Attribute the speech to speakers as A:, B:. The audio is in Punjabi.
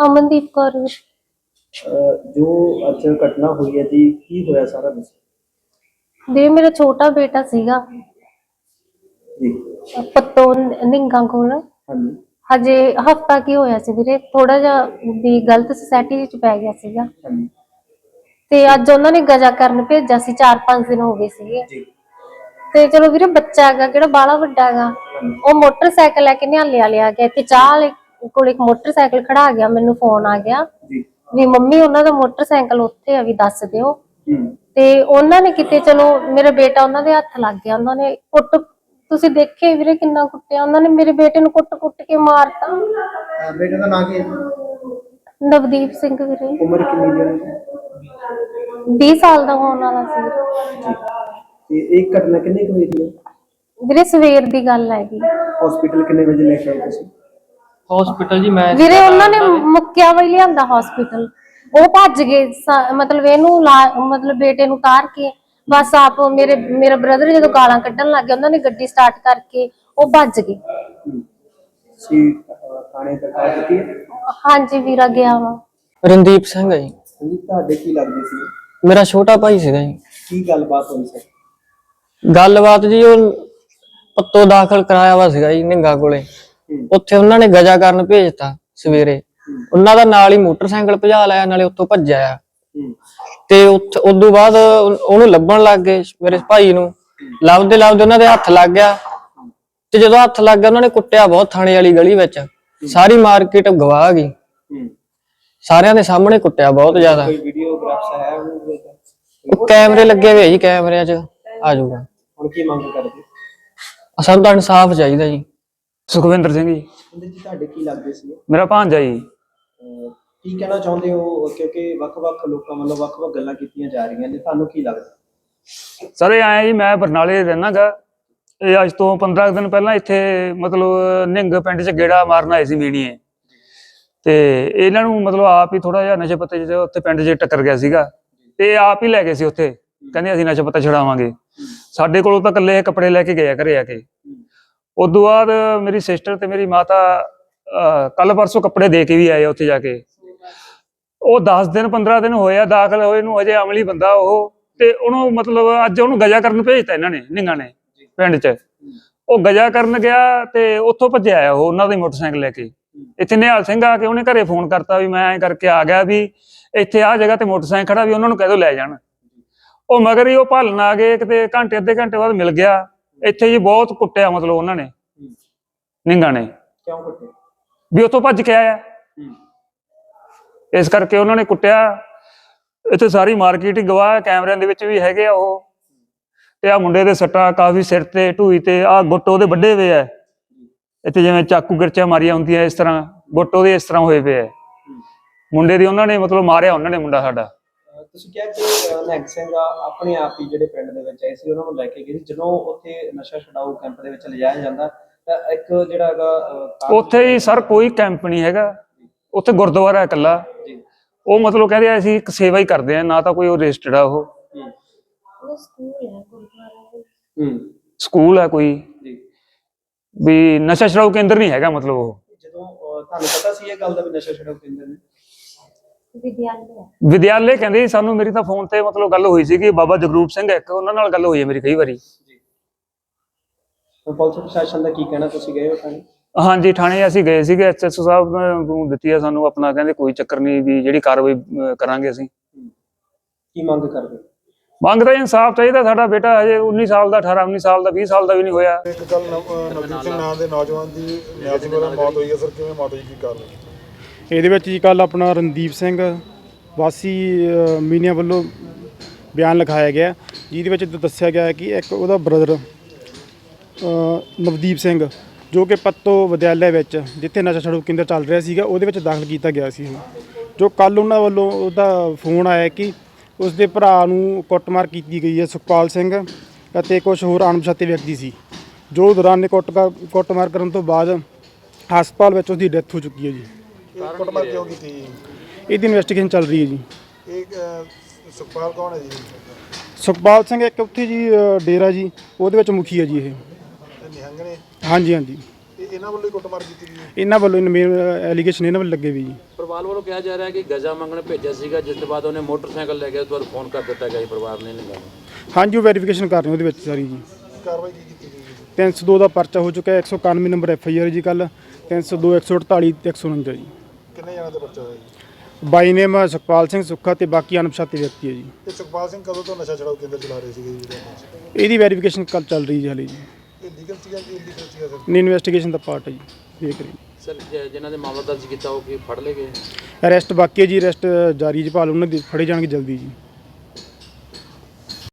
A: ਅਮਨਦੀਪ ਕੌਰ।
B: ਅਹ ਜੋ ਅੱਜ ਘਟਨਾ ਹੋਈ ਹੈ ਜੀ ਕੀ ਹੋਇਆ ਸਾਰਾ ਦੱਸੋ
A: ਵੀਰੇ ਮੇਰਾ ਛੋਟਾ ਬੇਟਾ ਸੀਗਾ।
B: ਜੀ।
A: ਪੱਤੋ ਨਿੰਗਾ ਕੋਲ।
B: ਹਾਂਜੀ।
A: ਹਜੇ ਹਫਤਾ ਕੀ ਹੋਇਆ ਸੀ ਵੀਰੇ ਥੋੜਾ ਜਿਹਾ ਵੀ ਗਲਤ ਸੋਸਾਇਟੀ ਵਿੱਚ ਪੈ ਗਿਆ ਸੀਗਾ।
B: ਹਾਂਜੀ।
A: ਤੇ ਅੱਜ ਉਹਨਾਂ ਨੇ ਗਜਾ ਕਰਨ ਭੇਜਿਆ ਸੀ 4-5 ਦਿਨ ਹੋ ਗਏ ਸੀਗੇ।
B: ਜੀ।
A: ਤੇ ਚਲੋ ਵੀਰੇ ਬੱਚਾ ਹੈਗਾ ਕਿਹੜਾ ਬਾਲਾ ਵੱਡਾ ਹੈਗਾ। ਉਹ ਮੋਟਰਸਾਈਕਲ ਲੈ ਕੇ ਨਿਹਾਲਿਆ ਲਿਆ ਗਿਆ ਤੇ ਚਾਹ ਵਾਲੇ ਕੋਲ ਇੱਕ ਮੋਟਰਸਾਈਕਲ ਖੜਾ ਗਿਆ ਮੈਨੂੰ ਫੋਨ ਆ ਗਿਆ ਵੀ ਮੰਮੀ ਉਹਨਾਂ ਦਾ ਮੋਟਰਸਾਈਕਲ ਉੱਥੇ ਆ ਵੀ ਦੱਸ ਦਿਓ। ਤੇ ਉਹਨਾਂ ਨੇ ਕਿਤੇ ਚਲੋ ਮੇਰਾ ਬੇਟਾ ਉਹਨਾਂ ਦੇ ਹੱਥ ਲੱਗ ਗਿਆ ਉਹਨਾਂ ਨੇ ਕੁੱਟ ਤੁਸੀਂ ਦੇਖੇ ਵੀਰੇ ਕਿੰਨਾ ਕੁੱਟਿਆ ਉਹਨਾਂ ਨੇ ਮੇਰੇ ਬੇਟੇ ਨੂੰ ਕੁੱਟ-ਕੁੱਟ ਕੇ ਮਾਰਤਾ।
B: ਬੇਟੇ ਦਾ ਨਾਂ ਕੀ ਹੈ?
A: ਨਵਦੀਪ ਸਿੰਘ ਵੀਰੇ।
B: ਉਮਰ ਕਿੰਨੀ ਦੀ ਹੈ?
A: 20 ਸਾਲ ਦਾ ਹੋਣ ਵਾਲਾ ਸੀ।
B: ਤੇ ਇਹ ਘਟਨਾ ਕਿੰਨੇ ਕੁ ਦੀ ਹੈ?
A: ਵੀਰੇ ਸਵੇਰ ਦੀ ਗੱਲ ਹੈਗੀ।
B: ਹਸਪੀਟਲ ਕਿੰਨੇ ਵਜੇ ਲੈ ਕੇ ਆਏ ਤੁਸੀਂ?
C: ਹਸਪੀਟਲ ਜੀ ਮੈਂ
A: ਵੀਰੇ ਉਹਨਾਂ ਨੇ ਮੁੱਕਿਆ ਵਈ ਲਿਆਂਦਾ ਹਸਪੀਟਲ ਉਹ ਭੱਜ ਗਏ ਸਾ- ਮਤਲਬ ਇਹਨੂੰ ਲਾ- ਮਤਲਬ ਬੇਟੇ ਨੂੰ ਉਤਾਰ ਕੇ ਬਸ ਆਪ ਮੇਰੇ ਮੇਰਾ ਬ੍ਰਦਰ ਜਦੋਂ ਗਾਲਾਂ ਕੱਢਣ ਲੱਗ ਗਿਆ ਉਹਨਾਂ ਨੇ ਗੱਡੀ ਸਟਾਰਟ ਕਰਕੇ ਉਹ ਭੱਜ ਗਏ।
B: ਸੀ ਥਾਣੇ ਹੈ
A: ਹਾਂਜੀ ਵੀਰਾ ਗਿਆ ਵਾ।
C: ਰਣਦੀਪ ਸਿੰਘ ਹੈ ਜੀ।
B: ਹਾਂਜੀ ਤੁਹਾਡੇ ਕੀ ਲੱਗਦੇ ਸੀ?
C: ਮੇਰਾ ਛੋਟਾ ਭਾਈ ਸੀਗਾ ਜੀ।
B: ਕੀ ਗੱਲਬਾਤ ਹੋਈ ਸਰ
C: ਗੱਲਬਾਤ ਜੀ ਉਹ ਪੱਤੋ ਦਾਖਲ ਕਰਾਇਆ ਵਾ ਸੀਗਾ ਜੀ ਨਿੰਗਾ ਕੋਲੇ। ਉੱਥੇ ਉਹਨਾਂ ਨੇ ਗਜਾ ਕਰਨ ਭੇਜਤਾ ਸਵੇਰੇ। ਉਹਨਾਂ ਦਾ ਨਾਲ ਹੀ ਮੋਟਰਸਾਈਕਲ ਭਜਾ ਲਿਆ ਨਾਲੇ ਉੱਥੋਂ ਭੱਜਿਆ ਆ।
B: ਹੂੰ।
C: ਤੇ ਉੱਥ- ਉਦੋਂ ਬਾਅਦ ਉਹ- ਉਹਨੂੰ ਲੱਭਣ ਲੱਗ ਗਏ ਮੇਰੇ ਭਾਈ ਨੂੰ। ਲੱਭਦੇ ਲੱਭਦੇ ਉਹਨਾਂ ਦੇ ਹੱਥ ਲੱਗ ਗਿਆ। ਤੇ ਜਦੋਂ ਹੱਥ ਲੱਗ ਗਿਆ ਉਹਨਾਂ ਨੇ ਕੁੱਟਿਆ ਬਹੁਤ ਥਾਣੇ ਵਾਲੀ ਗਲੀ ਵਿੱਚ। ਸਾਰੀ ਮਾਰਕੀਟ ਗਵਾ ਗਈ। ਸਾਰਿਆਂ ਦੇ ਸਾਹਮਣੇ ਕੁੱਟਿਆ ਬਹੁਤ ਜ਼ਿਆਦਾ।
B: ਕੋਈ ਵੀਡੀਓਗ੍ਰਾਫਸ ਹੈ ਉਹਦੇ ਤੇ?
C: ਉਹ ਕੈਮਰੇ ਲੱਗੇ ਹੋਏ ਜੀ ਕੈਮਰਿਆਂ 'ਚ। ਆ ਜਾਊਗਾ।
B: ਹੁਣ ਕੀ ਮੰਗ ਕਰਦੇ?
C: ਸਾਨੂੰ ਤਾਂ ਇਨਸਾਫ ਚਾਹੀਦਾ ਜੀ।
D: ਸੁਖਵਿੰਦਰ ਸਿੰਘ ਜੀ।
B: ਉਹਦੇ ਜੀ ਤੁਹਾਡੇ ਕੀ ਲੱਗਦੇ ਸੀ
D: ਮੇਰਾ ਭਾਂਜਾ ਜੀ।
B: ਅਹ ਕੀ ਕਹਿਣਾ ਚਾਹੁੰਦੇ ਹੋ? ਕਿਉਂਕਿ ਵੱਖ-ਵੱਖ ਲੋਕਾਂ ਵੱਲੋਂ ਵੱਖ-ਵੱਖ ਗੱਲਾਂ ਕੀਤੀਆਂ ਜਾ ਰਹੀਆਂ ਨੇ। ਤੁਹਾਨੂੰ ਕੀ ਲੱਗਦਾ?
D: ਸਰ ਇਹ ਆਇਆ ਜੀ ਮੈਂ ਬਰਨਾਲੇ ਰਹਿਣਾਗਾ ਇਹ ਅੱਜ ਤੋਂ 15 ਕੁ ਦਿਨ ਪਹਿਲਾਂ ਇੱਥੇ ਮਤਲਬ ਨਿੰਗ ਪਿੰਡ 'ਚ ਗੇੜਾ ਮਾਰਨ ਆਏ ਸੀ ਮੀਣੀਏ ਤੇ ਇਹਨਾਂ ਨੂੰ ਮਤਲਬ ਆਪ ਹੀ ਥੋੜਾ ਜਿਹਾ ਨਸ਼ੇ ਪੱਤੇ 'ਚ ਉੱਥੇ ਪਿੰਡ 'ਚ ਟੱਕਰ ਗਿਆ ਸੀਗਾ। ਤੇ ਇਹ ਆਪ ਹੀ ਲੈ ਗਏ ਸੀ ਉੱਥੇ। ਕਹਿੰਦੇ ਅਸੀਂ ਨਸ਼ਾ ਪੱਤਾ ਛਡਾਵਾਂਗੇ। ਸਾਡੇ ਕੋਲੋਂ ਤਾਂ ਇਕੱਲੇ ਇਹ ਕੱਪੜੇ ਲੈ ਕੇ ਗਏ ਆ ਘਰੇ ਆ ਕੇ। ਉਦੋਂ ਬਾਅਦ ਮੇਰੀ ਸਿਸਟਰ ਤੇ ਮੇਰੀ ਮਾਤਾ ਕੱਲ ਪਰਸੋਂ ਕੱਪੜੇ ਦੇ ਕੇ ਵੀ ਆਏ ਆ ਉੱਥੇ ਜਾ ਕੇ। ਉਹ 10 ਦਿਨ 15 ਦਿਨ ਹੋਇਆ ਦਾਖਲ ਹੋਏ ਨੂੰ ਅਜੇ ਅਮਲੀ ਬੰਦਾ ਉਹ। ਤੇ ਉਹਨੂੰ ਮਤਲਬ ਅੱਜ ਉਹਨੂੰ ਗਜਾ ਕਰਨ ਭੇਜਤਾ ਇਹਨਾਂ ਨੇ, ਨਿੰਗਾ ਨੇ, ਪਿੰਡ 'ਚ। ਉਹ ਗਜਾ ਕਰਨ ਗਿਆ ਤੇ ਉੱਥੋਂ ਭੱਜਿਆ ਆ ਉਹ, ਉਹਨਾਂ ਦੇ ਮੋਟਰਸਾਈਕਲ ਲੈ ਕੇ। ਇੱਥੇ ਨਿਹਾਲ ਸਿੰਘ ਆ ਕੇ ਉਹਨੇ ਘਰੇ ਫੋਨ ਕਰਤਾ ਵੀ ਮੈਂ ਐਂ ਕਰਕੇ ਆ ਗਿਆ ਵੀ ਇੱਥੇ ਆ ਜਗ੍ਹਾ ਤੇ ਮੋਟਰਸਾਈਕਲ ਖੜਾ ਵੀ ਉਹਨਾਂ ਨੂੰ ਕਹਿ ਦੋ ਲੈ ਜਾਣ। ਉਹ ਮਗਰ ਹੀ ਉਹ ਭਾਲਣ ਆ ਗਏ, ਕਿਤੇ ਘੰਟੇ, ਅੱਧੇ ਘੰਟੇ ਬਾਅਦ ਮਿਲ ਗਿਆ। ਇੱਥੇ ਜੀ ਬਹੁਤ ਕੁੱਟਿਆ ਮਤਲਬ ਉਹਨਾਂ ਨੇ। ਨਿੰਗਾ ਨੇ।
B: ਕਿਉਂ ਕੁੱਟੇ?
D: ਵੀ ਉੱਥੋਂ ਭੱਜ ਕੇ ਆਇਆ। ਇਸ ਕਰਕੇ ਉਹਨਾਂ ਨੇ ਕੁੱਟਿਆ। ਇੱਥੇ ਸਾਰੀ ਮਾਰਕੀਟ ਹੀ ਗਵਾਹ ਕੈਮਰਿਆਂ ਦੇ ਵਿੱਚ ਵੀ ਹੈਗੇ ਆ ਉਹ। ਤੇ ਆ ਮੁੰਡੇ ਦੇ ਸੱਟਾਂ ਕਾਫੀ ਸਿਰ ਤੇ ਢੂਈ ਤੇ ਆ ਗੁੱਟ ਉਹਦੇ ਵੱਡੇ ਹੋਏ ਆ। ਇੱਥੇ ਜਿਵੇਂ ਚਾਕੂ ਗਿਰਚਾਂ ਮਾਰੀਆਂ ਹੁੰਦੀਆਂ ਇਸ ਤਰ੍ਹਾਂ ਗੁੱਟ ਉਹਦੇ ਇਸ ਤਰ੍ਹਾਂ ਹੋਏ ਪਏ ਆ। ਮੁੰਡੇ ਦੀ ਉਹਨਾਂ ਨੇ ਮਤਲਬ ਮਾਰਿਆ ਉਹਨਾਂ ਨੇ ਮੁੰਡਾ ਸਾਡਾ।
B: ਤੁਸੀਂ ਕਿਹਾ ਕਿ ਨਿਹੰਗ ਸਿੰਘ ਆਪਣੇ ਆਪ ਹੀ ਜਿਹੜੇ ਪਿੰਡ ਦੇ ਵਿੱਚ ਆਏ ਸੀ ਉਹਨਾਂ ਨੂੰ ਲੈ ਕੇ ਗਏ ਸੀ। ਜਦੋਂ ਉੱਥੇ ਨਸ਼ਾ ਛਡਾਊ ਕੈਂਪ ਦੇ ਵਿੱਚ ਲਿਜਾਇਆ ਜਾਂਦਾ ਤਾਂ ਇੱਕ ਜਿਹੜਾ ਹੈਗਾ
D: ਉੱਥੇ ਹੀ ਸਰ ਕੋਈ ਕੈਂਪ ਨਹੀਂ ਹੈਗਾ। ਉੱਥੇ ਗੁਰਦੁਆਰਾ ਇਕੱਲਾ। ਉਹ ਮਤਲਬ ਕਹਿੰਦੇ ਆ ਅਸੀਂ ਇੱਕ ਸੇਵਾ ਹੀ ਕਰਦੇ ਆ ਨਾ ਤਾਂ ਕੋਈ ਉਹ ਰਜਿਸਟਰਡ ਆ ਉਹ।
B: ਹੂੰ
A: ਗੁਰਦੁਆਰਾ
B: ਹੂੰ।
D: ਸਕੂਲ ਹੈ ਕੋਈ।
B: ਜੀ।
D: ਵੀ ਨਸ਼ਾ ਛਡਾਊ ਕੇਂਦਰ ਨਹੀਂ ਹੈਗਾ ਮਤਲਬ ਉਹ।
B: ਜਦੋਂ ਤੁਹਾਨੂੰ ਪਤਾ ਸੀ ਇਹ ਗੱਲ ਦਾ ਵੀ ਨਸ਼ਾ ਛਡਾਊ ਕੇਂਦਰ ਨੇ?
A: ਵਿਦਿਆਲਿਆ
D: ਵਿਦਿਆਲੇ ਕਹਿੰਦੇ ਸੀ ਸਾਨੂੰ ਮੇਰੀ ਤਾਂ ਫੋਨ ਤੇ ਮਤਲਬ ਗੱਲ ਹੋਈ ਸੀਗੀ ਬਾਬਾ ਜਗਰੂਪ ਸਿੰਘ ਇੱਕ ਉਹਨਾਂ ਨਾਲ ਗੱਲ ਹੋਈ ਹੈ ਮੇਰੀ ਕਈ ਵਾਰੀ।
B: ਜੀ। ਹੁਣ ਪੁਲਿਸ ਪ੍ਰਸ਼ਾਸਨ ਦਾ ਕੀ ਕਹਿਣਾ ਤੁਸੀਂ ਗਏ ਹੋ ਥਾਣੇ?
D: ਹਾਂਜੀ ਥਾਣੇ ਅਸੀਂ ਗਏ ਸੀਗੇ ਐਸਐਸਓ ਸਾਹਿਬ ਨੂੰ ਦਿੱਤੀ ਆ ਸਾਨੂੰ ਆਪਣਾ ਕਹਿੰਦੇ ਕੋਈ ਚੱਕਰ ਨਹੀਂ ਵੀ ਜਿਹੜੀ ਕਾਰਵਾਈ ਅਹ, ਕਰਾਂਗੇ ਅਸੀਂ।
B: ਕੀ ਮੰਗ ਕਰਦੇ? ਹੋ?
D: ਮੰਗ ਤਾਂ ਇਨਸਾਫ ਚਾਹੀਦਾ ਸਾਡਾ ਬੇਟਾ ਹਜੇ 19 ਸਾਲ ਦਾ 18 19 ਸਾਲ ਦਾ 20 ਸਾਲ ਦਾ ਵੀ ਨਹੀਂ ਹੋਇਆ।
E: ਇੱਕ ਕੱਲ ਨਵਦੀਪ ਸਿੰਘ ਨਾਮ ਦੇ ਨੌਜਵਾਨ ਦੀ ਵੱਲੋਂ ਮੌਤ ਹੋਈ ਹੈ ਸਰ ਕਿਵੇਂ ਮੌਤ ਹੋਈ ਕੀ ਕਾਰਨ?
F: ਇਹਦੇ ਵਿੱਚ ਜੀ ਕੱਲ ਆਪਣਾ ਰਣਦੀਪ ਸਿੰਘ ਵਾਸੀ ਮੀਨੀਆ ਵੱਲੋਂ ਬਿਆਨ ਲਿਖਾਇਆ ਗਿਆ। ਜਿਹਦੇ ਵਿੱਚ ਦੱਸਿਆ ਗਿਆ ਕਿ ਇੱਕ ਉਹਦਾ ਬ੍ਰਦਰ ਨਵਦੀਪ ਸਿੰਘ, ਜੋ ਕਿ ਪੱਤੋ ਵਿਦਿਆਲਿਆ ਵਿੱਚ, ਜਿੱਥੇ ਨਸ਼ਾ ਛਡਾਊ ਕੇਂਦਰ ਚੱਲ ਰਿਹਾ ਸੀਗਾ, ਉਹਦੇ ਵਿੱਚ ਦਾਖਲ ਕੀਤਾ ਗਿਆ ਸੀ ਜੋ ਕੱਲ ਉਹਨਾਂ ਵੱਲੋਂ ਉਹਦਾ ਫੋਨ ਆਇਆ ਕਿ ਉਸ ਦੇ ਭਰਾ ਨੂੰ ਕੁੱਟਮਾਰ ਕੀਤੀ ਗਈ ਹੈ ਸੁਖਪਾਲ ਸਿੰਘ ਅਤੇ ਕੁਝ ਹੋਰ ਅਣਪਛਾਤੇ ਵਿਅਕਤੀ ਸੀ। ਜੋ ਦੌਰਾਨ ਨੇ ਕੁੱਟ ਕੁੱਟਮਾਰ ਕਰਨ ਤੋਂ ਬਾਅਦ ਹਸਪਤਾਲ ਵਿੱਚ ਉਸਦੀ ਡੈਥ ਹੋ ਚੁੱਕੀ ਹੈ ਜੀ।
E: ਕੁੱਟਮਾਰ ਕਿਉਂ ਕੀਤੀ ਜੀ?
F: ਇਹਦੀ ਇਨਵੈਸਟੀਗੇਸ਼ਨ ਚੱਲ ਰਹੀ ਹੈ ਜੀ।
E: ਇਹ ਅਹ, ਸੁਖਪਾਲ ਕੌਣ ਹੈ ਜੀ?
F: ਸੁਖਪਾਲ ਸਿੰਘ ਇੱਕ ਉੱਥੇ ਜੀ ਅ, ਡੇਰਾ ਜੀ ਉਹਦੇ ਵਿੱਚ ਮੁਖੀ ਹੈ ਜੀ ਇਹ।
E: ਇਹ ਨਿਹੰਗ ਨੇ?
F: ਹਾਂਜੀ ਹਾਂਜੀ।
E: ਇਹ ਇਹਨਾਂ ਵੱਲੋਂ ਹੀ ਕੁੱਟਮਾਰ ਕੀਤੀ ਗਈ ਹੈ?
F: ਇਹਨਾਂ ਵੱਲੋਂ ਮੇਨ ਐਲੀਗੇਸ਼ਨ ਇਹਨਾਂ ਵੱਲ ਲੱਗੇ ਵੀ ਜੀ।
G: ਪਰਿਵਾਰ ਵੱਲੋਂ ਕਿਹਾ ਜਾ ਰਿਹਾ ਹੈ ਕਿ ਗਜ਼ਾ ਮੰਗਣ ਭੇਜਿਆ ਸੀਗਾ ਜਿਸ ਤੋਂ ਬਾਅਦ ਉਹਨੇ ਮੋਟਰਸਾਈਕਲ ਲੈ ਕੇ ਤੁਹਾਨੂੰ ਫੋਨ ਕਰ ਦਿੱਤਾ ਗਿਆ ਪਰਿਵਾਰ ਨੇ ਨਹੀਂ ਗੱਲ।
F: ਹਾਂਜੀ ਉਹ ਵੈਰੀਫਿਕੇਸ਼ਨ ਕਰ ਰਹੇ ਉਹਦੇ ਵਿੱਚ ਸਾਰੀ ਜੀ।
E: ਕਾਰਵਾਈ ਕੀ ਕੀਤੀ ਗਈ ਹੈ?
F: 302 ਦਾ ਪਰਚਾ ਹੋ ਚੁੱਕਾ ਹੈ 191 ਨੰਬਰ ਐਫ ਆਈ ਆਰ ਜੀ ਕੱਲ 302 148 ਤੇ 149 ਜੀ।
E: ਕਿੰਨੇ ਜਣਾਂ ਦਾ ਪਰਚਾ ਹੋਇਆ ਜੀ?
F: ਬਾਈ ਨੇਮ ਸੁਖਪਾਲ ਸਿੰਘ ਸੁੱਖਾ ਤੇ ਬਾਕੀ ਅਣਪਛਾਤੇ ਵਿਅਕਤੀ ਹੈ ਜੀ।
E: ਤੇ ਸੁਖਪਾਲ ਸਿੰਘ ਕਦੋਂ ਤੋਂ ਨਸ਼ਾ ਛਡਾਊ ਕੇਂਦਰ ਚਲਾ ਰਹੇ ਸੀਗੇ ਜੀ ਜਿਹੜੇ
F: ਇਹਦੀ ਵੈਰੀਫਿਕੇਸ਼ਨ ਕੱਲ ਚੱਲ ਰਹੀ ਹੈ ਹਾਲੇ ਜੀ।
E: ਇਹ ਲੀਗਲ ਸੀਗਾ ਕਿ ਇਲੀਗਲ ਸੀਗਾ ਸਰ?
F: ਨੇ ਇਨਵੈਸਟੀਗੇਸ਼ਨ ਦਾ ਪਾਰਟ ਹੈ ਜੀ ਦੇਖ ਰਹੀ
G: ਸਰ ਜ- ਜਿਨ੍ਹਾਂ ਦੇ ਮਾਮਲਾ ਦਰਜ ਕੀਤਾ ਉਹ ਕੀ ਫੜ ਲਏ ਗਏ?
F: ਅਰੈਸਟ ਬਾਕੀ ਹੈ ਜੀ ਅਰੈਸਟ ਜਾਰੀ ਜੀ ਭਾਲ ਉਹਨਾਂ ਦੀ ਫੜੇ ਜਾਣਗੇ ਜਲਦੀ ਜੀ।